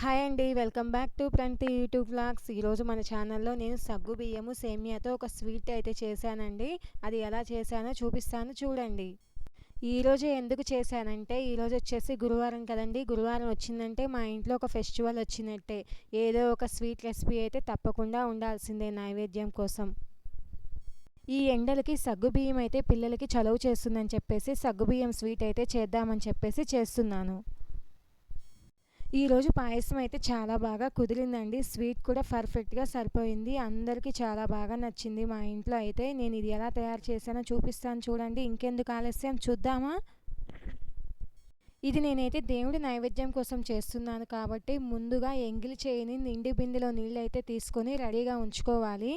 Hi అండి welcome back to Pranthi YouTube blogs ఈరోజు మన ఛానల్లో నేను సగ్గు బియ్యము సేమియాతో ఒక స్వీట్ అయితే చేశానండి. అది ఎలా చేశానో చూపిస్తాను చూడండి. ఈరోజు ఎందుకు చేశానంటే ఈరోజు వచ్చేసి గురువారం కదండి. గురువారం వచ్చిందంటే మా ఇంట్లో ఒక ఫెస్టివల్ వచ్చినట్టే. ఏదో ఒక స్వీట్ రెసిపీ అయితే తప్పకుండా ఉండాల్సిందే నైవేద్యం కోసం. ఈ ఎండలకి సగ్గుబియ్యం అయితే పిల్లలకి చలువ చేస్తుందని చెప్పేసి సగ్గుబియ్యం స్వీట్ అయితే చేద్దామని చెప్పేసి చేస్తున్నాను. ఈరోజు పాయసం అయితే చాలా బాగా కుదిరిందండి. స్వీట్ కూడా పర్ఫెక్ట్గా సరిపోయింది. అందరికీ చాలా బాగా నచ్చింది. మా ఇంట్లో అయితే నేను ఇది ఎలా తయారు చేశానో చూపిస్తాను చూడండి. ఇంకెందుకు ఆలస్యం? చూద్దామా? ఇది నేనైతే దేవుడి నైవేద్యం కోసం చేస్తున్నాను కాబట్టి ముందుగా ఎంగిలి చేయని నిండి బిందెలో నీళ్ళు అయితే తీసుకొని రెడీగా ఉంచుకోవాలి.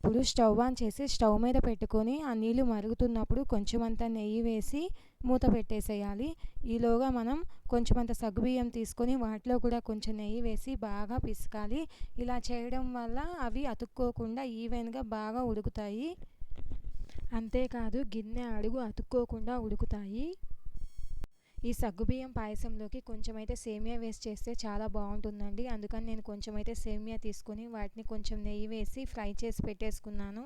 ఇప్పుడు స్టవ్ ఆన్ చేసి స్టవ్ మీద పెట్టుకొని ఆ నీళ్ళు మరుగుతున్నప్పుడు కొంచెం అంత నెయ్యి వేసి మూత పెట్టేసేయాలి. ఈలోగా మనం కొంచెం అంత సగ్గుబియ్యం తీసుకొని వాటిలో కూడా కొంచెం నెయ్యి వేసి బాగా పిసకాలి. ఇలా చేయడం వల్ల అవి అతుక్కోకుండా ఈవెన్గా బాగా ఉడుకుతాయి. అంతేకాదు గిన్నె అడుగు అతుక్కోకుండా ఉడుకుతాయి. ఈ సగ్గుబియ్యం పాయసంలోకి కొంచెం అయితే సేమియా వేసి చేస్తే చాలా బాగుంటుందండి. అందుకని నేను కొంచెం అయితే సేమియా తీసుకొని వాటిని కొంచెం నెయ్యి వేసి ఫ్రై చేసి పెట్టేసుకున్నాను.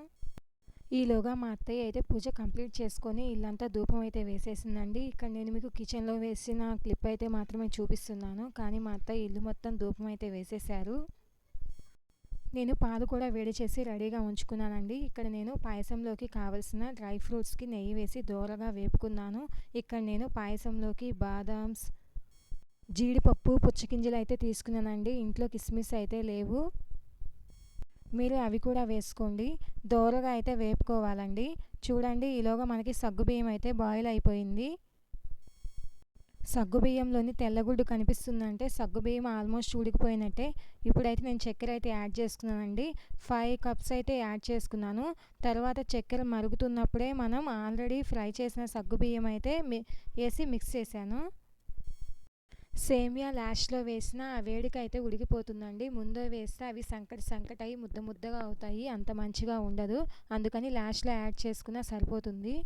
ఈలోగా మా అత్తయ్య అయితే పూజ కంప్లీట్ చేసుకొని ఇల్లంతా ధూపం అయితే వేసేసిందండి. ఇక్కడ నేను మీకు కిచెన్లో వేసిన క్లిప్ అయితే మాత్రమే చూపిస్తున్నాను. కానీ మా అత్తయ్య ఇల్లు మొత్తం ధూపం అయితే వేసేసారు నేను పాలు కూడా వేడి చేసి రెడీగా ఉంచుకున్నానండి. ఇక్కడ నేను పాయసంలోకి కావలసిన డ్రై ఫ్రూట్స్కి నెయ్యి వేసి దూరగా వేపుకున్నాను. ఇక్కడ నేను పాయసంలోకి బాదామ్స్ జీడిపప్పు పుచ్చగింజలు అయితే తీసుకున్నానండి. ఇంట్లో కిస్మిస్ అయితే లేవు. మీరు అవి కూడా వేసుకోండి. దోరగా అయితే వేపుకోవాలండి. చూడండి ఈలోగా మనకి సగ్గుబియ్యం అయితే బాయిల్ అయిపోయింది. సగ్గుబియ్యంలోని తెల్లగుడ్డు కనిపిస్తుందంటే సగ్గుబియ్యం ఆల్మోస్ట్ ఉడికిపోయినట్టే ఇప్పుడైతే నేను చక్కెర అయితే యాడ్ చేసుకున్నానండి. ఫైవ్ కప్స్ అయితే యాడ్ చేసుకున్నాను. తర్వాత చక్కెర మరుగుతున్నప్పుడే మనం ఆల్రెడీ ఫ్రై చేసిన సగ్గుబియ్యం అయితే వేసి మిక్స్ చేశాను. సేమియా లాస్ట్లో వేసిన ఆ వేడికి అయితే ఉడికిపోతుందండి. ముందే వేస్తే అవి సంకటి సంకట ముద్ద ముద్దగా అవుతాయి. అంత మంచిగా ఉండదు. అందుకని లాస్ట్లో యాడ్ చేసుకున్నా సరిపోతుంది.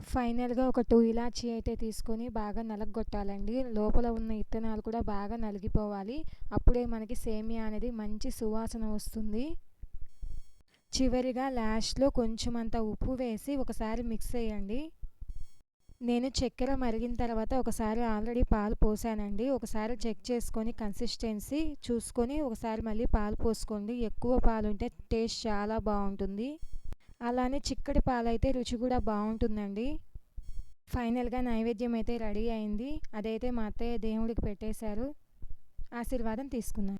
ఫైనల్గా ఒక టూ ఇలాచీ అయితే తీసుకొని బాగా నలగొట్టాలండి. లోపల ఉన్న ఇత్తనాలు కూడా బాగా నలిగిపోవాలి. అప్పుడే మనకి సేమియా అనేది మంచి సువాసన వస్తుంది. చివరిగా లాస్ట్లో కొంచెం అంత ఉప్పు వేసి ఒకసారి మిక్స్ చేయండి. నేను చక్కెర మరిగిన తర్వాత ఒకసారి ఆల్రెడీ పాలు పోసానండి. ఒకసారి చెక్ చేసుకొని కన్సిస్టెన్సీ చూసుకొని ఒకసారి మళ్ళీ పాలు పోసుకోండి. ఎక్కువ పాలు ఉంటే టేస్ట్ చాలా బాగుంటుంది. అలానే చిక్కటి పాలైతే రుచి కూడా బాగుంటుందండి. ఫైనల్గా నైవేద్యం అయితే రెడీ అయింది. అదైతే మా అత్తయ్య దేవుడికి పెట్టేశారు. ఆశీర్వాదం తీసుకున్నాను.